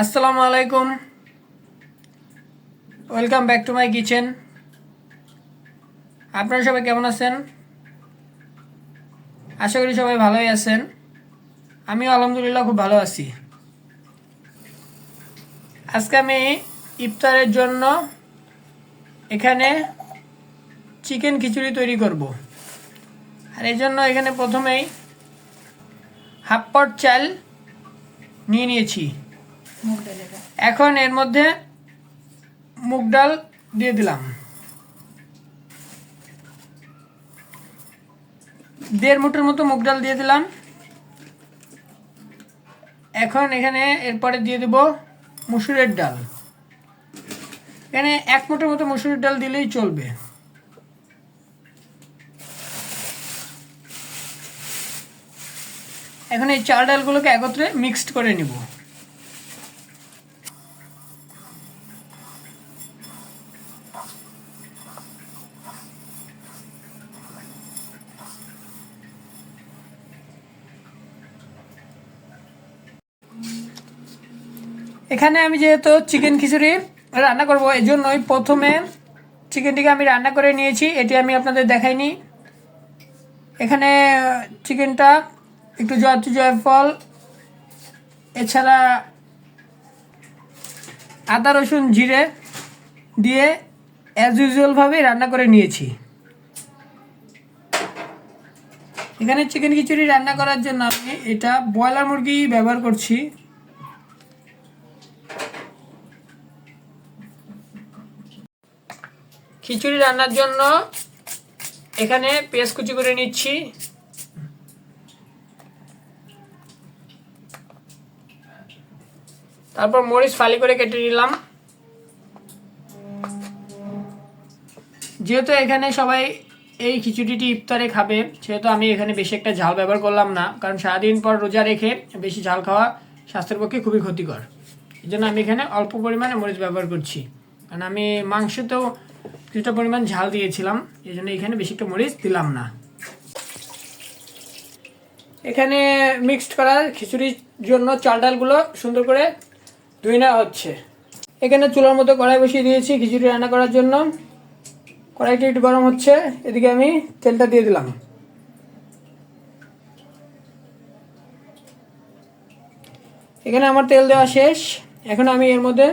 আসসালামু আলাইকুম। Welcome back to my kitchen আপনারা সবাই কেমন আছেন? আশা করি সবাই ভালোই আছেন। আমিও আলহামদুলিল্লাহ খুব ভালো আছি। আজকে আমি ইফতারের জন্য এখানে চিকেন খিচুড়ি তৈরি করব। আর এই জন্য এখানে প্রথমেই হাফ পট চাল নিয়ে নিয়েছি। এখন এর মধ্যে মুগ ডাল দিয়ে দিলাম। দেড় মুঠের মতো মুগ ডাল দিয়ে দিলাম। এখন এখানে এরপরে দিয়ে দেব মুসুরের ডাল। এখানে এক মুঠের মতো মুসুরের ডাল দিলেই চলবে। এখন এই চাল ডালগুলোকে একত্রে মিক্সড করে নিব। এখানে আমি যেহেতু চিকেন খিচুড়ি রান্না করব এই জন্যই প্রথমে চিকেনটিকে আমি রান্না করে নিয়েছি। এটি আমি আপনাদের দেখাইনি। এখানে চিকেনটা একটু জয়ত্রী জয়ফল, এছাড়া আদা, রসুন, জিরে দিয়ে অ্যাজ ইউজুয়ালভাবেই রান্না করে নিয়েছি। এখানে চিকেন খিচুড়ি রান্না করার জন্য আমি এটা ব্রয়লার মুরগি ব্যবহার করছি। খিচুড়ি রান্নার জন্য এখানে পেঁয়াজ কুচি করে নিচ্ছি। তারপর মরিচ ফালি করে কেটে নিলাম। যেহেতু এখানে সবাই এই খিচুড়িটি ইফতারে খাবে, সেহেতু আমি এখানে বেশি একটা ঝাল ব্যবহার করলাম না, কারণ সারাদিন পর রোজা রেখে বেশি ঝাল খাওয়া স্বাস্থ্যের পক্ষে খুবই ক্ষতিকর। এই জন্য আমি এখানে অল্প পরিমাণে মরিচ ব্যবহার করছি। কারণ আমি মাংসতেও কিছুটা পরিমাণ ঝাল দিয়েছিলাম, এই জন্য এখানে বেশি একটা মরিচ দিলাম না। এখানে মিক্সড করা খিচুড়ির জন্য চাল ডালগুলো সুন্দর করে ধুয়ে নেওয়া হচ্ছে। এখানে চুলার মতো কড়াই বসিয়ে দিয়েছি খিচুড়ি রান্না করার জন্য। কড়াইটি একটু গরম হচ্ছে, এদিকে আমি তেলটা দিয়ে দিলাম। এখানে আমার তেল দেওয়া শেষ, এখন আমি এর মধ্যে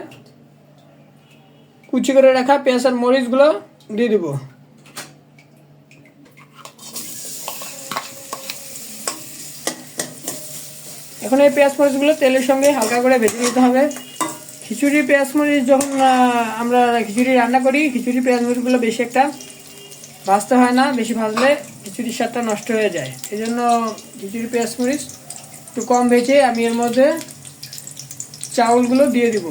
কুচি করে রাখা পেঁয়াজ আর মরিচগুলো দিয়ে দিব। এখন এই পেঁয়াজ মরিচগুলো তেলের সঙ্গে হালকা করে ভেজে নিতে হবে। খিচুড়ি পেঁয়াজ মরিচ যখন আমরা খিচুড়ি রান্না করি, খিচুড়ি পেঁয়াজ মরিচগুলো বেশি একটা ভাজতে হয় না, বেশি ভাজলে খিচুড়ির স্বাদটা নষ্ট হয়ে যায়। এই জন্য খিচুড়ি পেঁয়াজ মরিচ একটু কম ভেজে আমি এর মধ্যে চাউলগুলো দিয়ে দিব।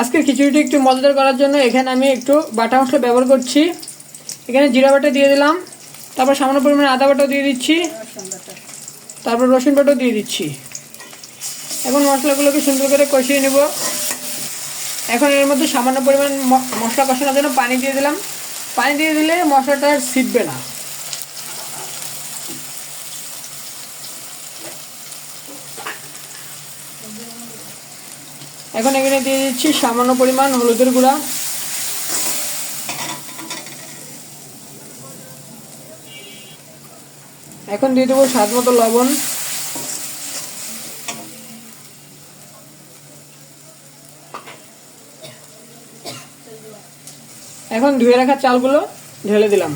আজকের খিচুড়িটি একটু মজাদার করার জন্য এখানে আমি একটু বাটা মশলা ব্যবহার করছি। এখানে জিরা বাটা দিয়ে দিলাম। তারপর সামান্য পরিমাণে আদা বাটাও দিয়ে দিচ্ছি। তারপর রসুন বাটাও দিয়ে দিচ্ছি। এখন মশলাগুলোকে সুন্দর করে কষিয়ে নেব। এখন এর মধ্যে সামান্য পরিমাণ মশলা কষানোর জন্য পানি দিয়ে দিলাম। পানি দিয়ে দিলে মশলাটা আর না। এখন এখানে দিয়ে দিচ্ছি সামান্য পরিমাণ হলুদের গুঁড়া। এখন দিয়ে দেবো স্বাদ মতো লবণ। এখন ধুয়ে রাখা চালগুলো ঢেলে দিলাম।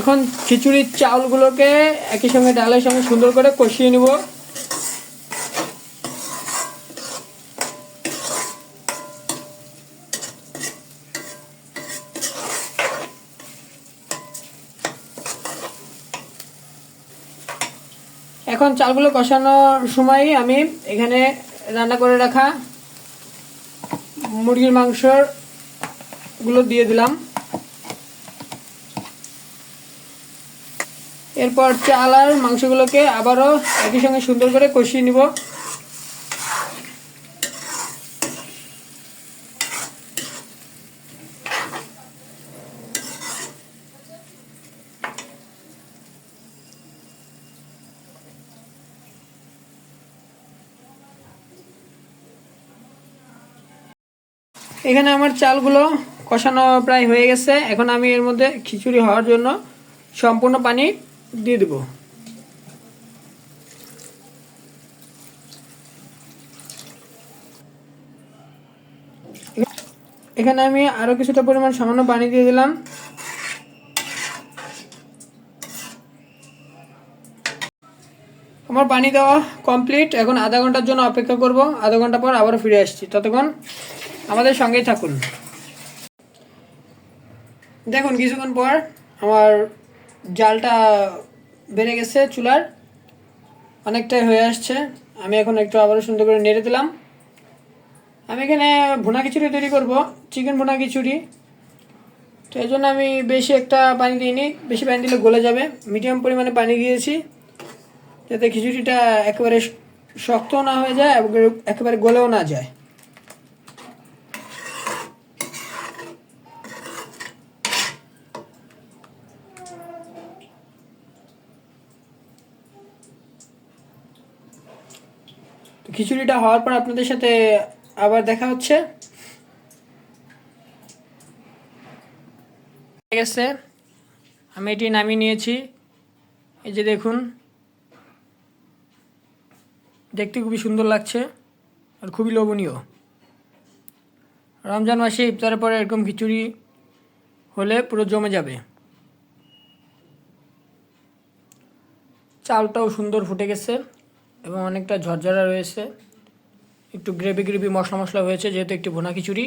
এখন খিচুড়ির চাউলগুলোকে একই সঙ্গে ডালের সঙ্গে সুন্দর করে কষিয়ে নিব। এখন চালগুলো কষানোর সময় আমি এখানে রান্না করে রাখা মুরগির মাংসরগুলো দিয়ে দিলাম। এরপর চাল আর মাংসগুলোকে আবারও একই সঙ্গে সুন্দর করে কষিয়ে নিব। এখানে আমার চালগুলো কষানো প্রায় হয়ে গেছে। এখন আমি এর মধ্যে খিচুড়ি হওয়ার জন্য সম্পূর্ণ পানি দিয়ে দেব। এখানে আমি আরও কিছুটা পরিমাণ সামান্য পানি দিয়ে দিলাম। আমার পানি দেওয়া কমপ্লিট। এখন আধা ঘণ্টার জন্য অপেক্ষা করব। আধা ঘণ্টা পর আবারও ফিরে আসছি। ততক্ষণ আমাদের সঙ্গেই থাকুন। দেখুন, কিছুক্ষণ পর আমার জালটা বেড়ে গেছে চুলার। অনেকটাই হয়ে আসছে। আমি এখন একটু আবারও সুন্দর করে নেড়ে দিলাম। আমি এখানে ভুনা খিচুড়ি তৈরি করব, চিকেন ভুনা খিচুড়ি। তো এই জন্য আমি বেশি একটা পানি দিইনি, বেশি পানি দিলে গলে যাবে। মিডিয়াম পরিমাণে পানি দিয়েছি, যাতে খিচুড়িটা একেবারে শক্ত না হয়ে যায় একেবারে গলেও না যায়। খিচুড়িটা হওয়ার পর আপনাদের সাথে আবার দেখা হচ্ছে। গেছে। আমি এটি নামিয়ে নিয়েছি। এই যে দেখুন। দেখতে খুবই সুন্দর লাগছে আর খুবই লোভনীয়। রমজান মাসে ইফতারের পরে এরকম খিচুড়ি হলে পুরো জমে যাবে। চালটাও সুন্দর ফুটে গেছে। এবং অনেকটা ঝরঝরা রয়েছে। একটু গ্রেভি গ্রেভি মশলা মশলা হয়েছে, যেহেতু একটি ভুনা খিচুড়ি।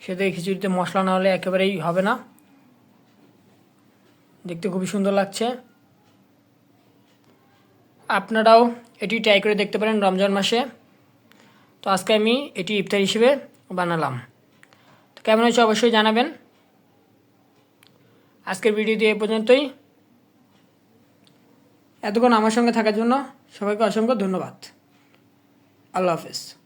সেতে খিচুড়িতে মশলা না হলে একেবারেই হবে না। দেখতে খুবই সুন্দর লাগছে। আপনারাও এটি ট্রাই করে দেখতে পারেন রমজান মাসে। তো আজকে আমি এটি ইফতার হিসেবে বানালাম। তো কেমন হয়েছে অবশ্যই জানাবেন। আজকের ভিডিওটি এ পর্যন্তই। এতক্ষণ আমার সঙ্গে থাকার জন্য সবাইকে অসংখ্য ধন্যবাদ। আল্লাহ হাফেজ।